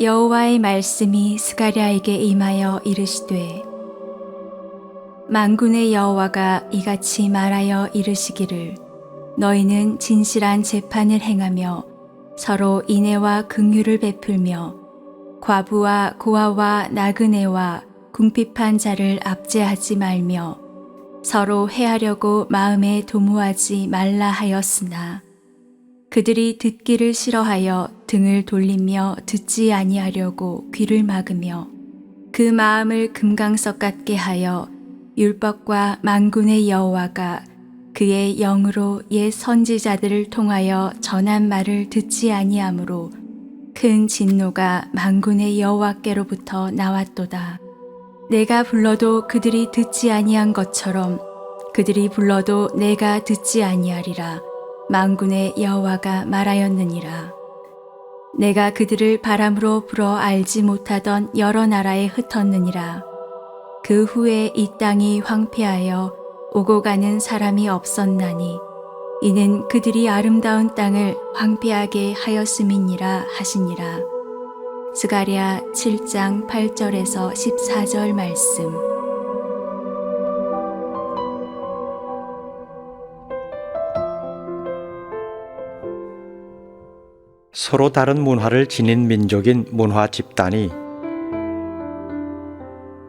여호와의 말씀이 스가랴에게 임하여 이르시되 만군의 여호와가 이같이 말하여 이르시기를 너희는 진실한 재판을 행하며 서로 인애와 긍휼을 베풀며 과부와 고아와 나그네와 궁핍한 자를 압제하지 말며 서로 해하려고 마음에 도모하지 말라 하였으나 그들이 듣기를 싫어하여 등을 돌리며 듣지 아니하려고 귀를 막으며 그 마음을 금강석 같게 하여 율법과 만군의 여호와가 그의 영으로 옛 선지자들을 통하여 전한 말을 듣지 아니하므로 큰 진노가 만군의 여호와께로부터 나왔도다. 내가 불러도 그들이 듣지 아니한 것처럼 그들이 불러도 내가 듣지 아니하리라. 만군의 여호와가 말하였느니라. 내가 그들을 바람으로 불어 알지 못하던 여러 나라에 흩었느니라. 그 후에 이 땅이 황폐하여 오고 가는 사람이 없었나니 이는 그들이 아름다운 땅을 황폐하게 하였음이니라 하시니라. 스가랴 7장 8절에서 14절 말씀. 서로 다른 문화를 지닌 민족인 문화 집단이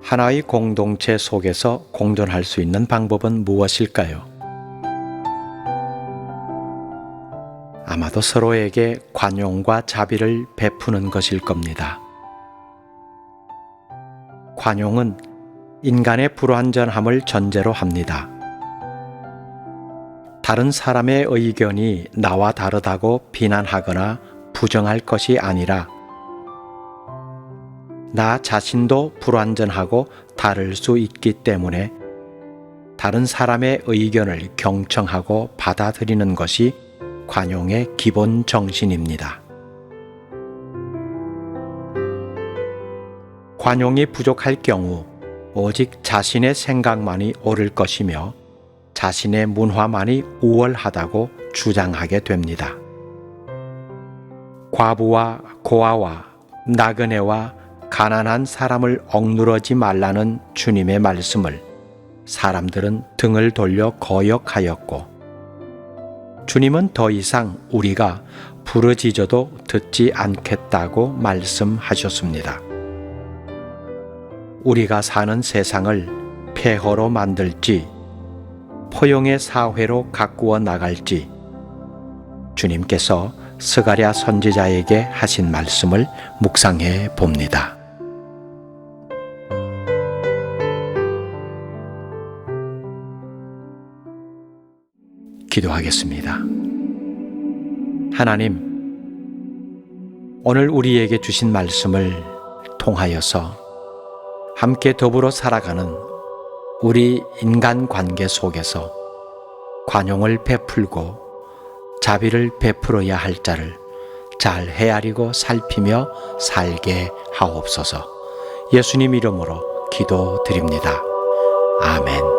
하나의 공동체 속에서 공존할 수 있는 방법은 무엇일까요? 아마도 서로에게 관용과 자비를 베푸는 것일 겁니다. 관용은 인간의 불완전함을 전제로 합니다. 다른 사람의 의견이 나와 다르다고 비난하거나 부정할 것이 아니라 나 자신도 불완전하고 다를 수 있기 때문에 다른 사람의 의견을 경청하고 받아들이는 것이 관용의 기본 정신입니다. 관용이 부족할 경우 오직 자신의 생각만이 옳을 것이며 자신의 문화만이 우월하다고 주장하게 됩니다. 과부와 고아와 나그네와 가난한 사람을 억누르지 말라는 주님의 말씀을 사람들은 등을 돌려 거역하였고 주님은 더 이상 우리가 부르짖어도 듣지 않겠다고 말씀하셨습니다. 우리가 사는 세상을 폐허로 만들지 포용의 사회로 가꾸어 나갈지 주님께서 스가랴 선지자에게 하신 말씀을 묵상해 봅니다. 기도하겠습니다. 하나님, 오늘 우리에게 주신 말씀을 통하여서 함께 더불어 살아가는 우리 인간 관계 속에서 관용을 베풀고 자비를 베풀어야 할 자를 잘 헤아리고 살피며 살게 하옵소서 예수님 이름으로 기도드립니다. 아멘.